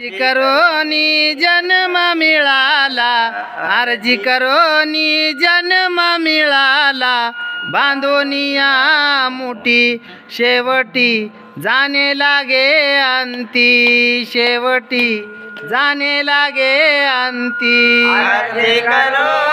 अर्जी करोनी जन्म मिळाला. अर्जी करोनी जन्म मिळाला. बांधोनिया मुठी. शेवटी जाणे लागे अंती. शेवटी जाणे लागे अंती. करो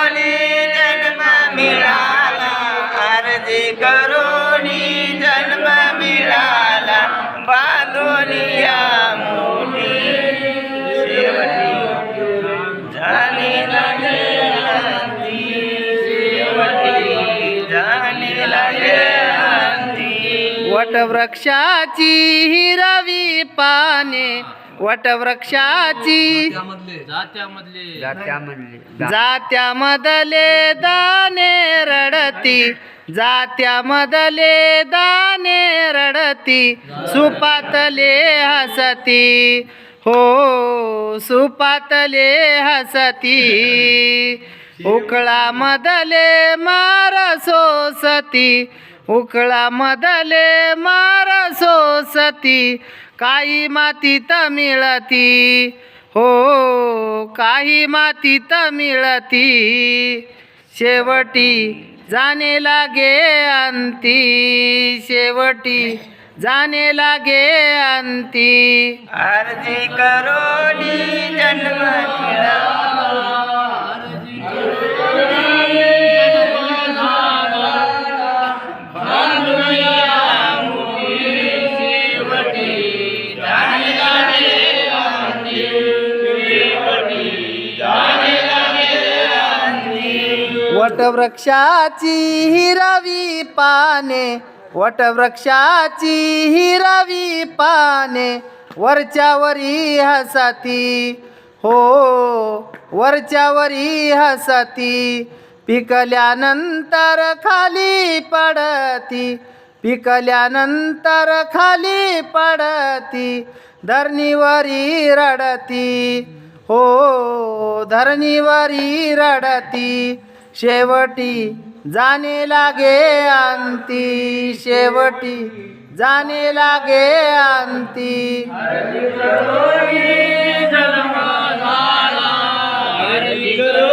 वटवृक्षाची हिरवी पाने वटवृक्षाची जात्यामधले दाने रडती जात्यामधले दाने रडती सुपातले हसती. हो सुपातले हसती. उकळा मधले मार सोसती. उकळा मधले मार सोसती काही मातीत मिळती. हो काही मातीत मिळती. शेवटी जाणे लागे अंती. शेवटी जाणे लागे अंती. अर्जी करोडी जन्म वटवृक्षाची हिरवी पाने वटवृक्षाची हिरवी पाने वरच्यावरी हसती. हो वरच्यावरी हसती. पिकल्यानंतर खाली पडती पिकल्यानंतर खाली पडती धरणीवरी रडती. हो धरणीवरी रडती. शेवटी जाणे लागे अंती शेवटी जाणे लागे अंती. नर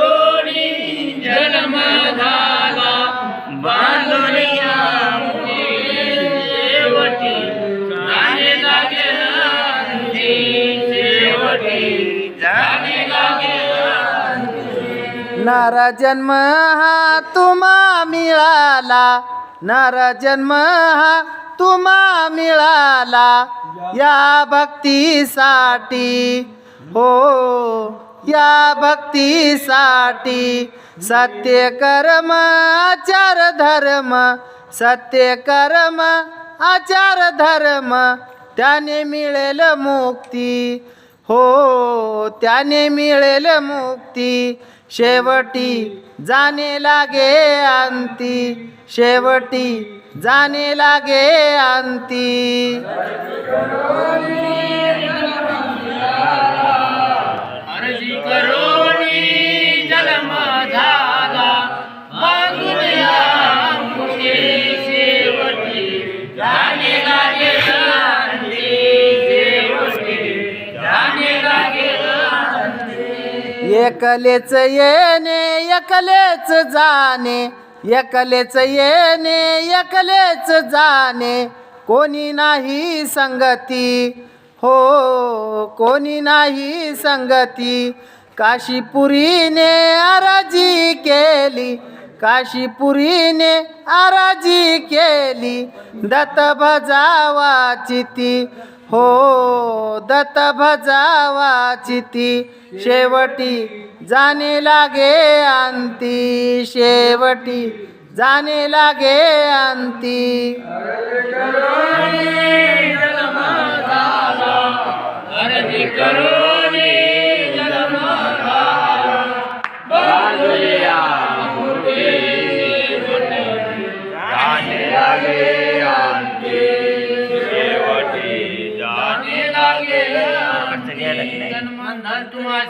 जन्म हा तुम्हा मिळाला. नर जन्म हा तुम्हा मिळाला. या भक्तीसाठी हो या भक्तीसाठी सत्य कर्म आचार धर्म सत्य कर्म आचार धर्म त्याने मिळेल मुक्ती. हो त्याने मिळेल मुक्ती. शेवटी जाणे लागे अंती. शेवटी जाणे लागे अंती. एकलेच येणे एकलेच जाणे एकलेच येणे एकलेच जाणे. कोणी नाही संगती हो कोणी नाही संगती. काशीपुरीने आराजी केली काशीपुरीने आराजी केली. दत्त भजावाची ती. हो दत्त भजावाची ती. शेवटी जाणे लागे अंती. शेवटी जाणे लागे अंती. करोनी. जाने लागे जन्म तुम्हाला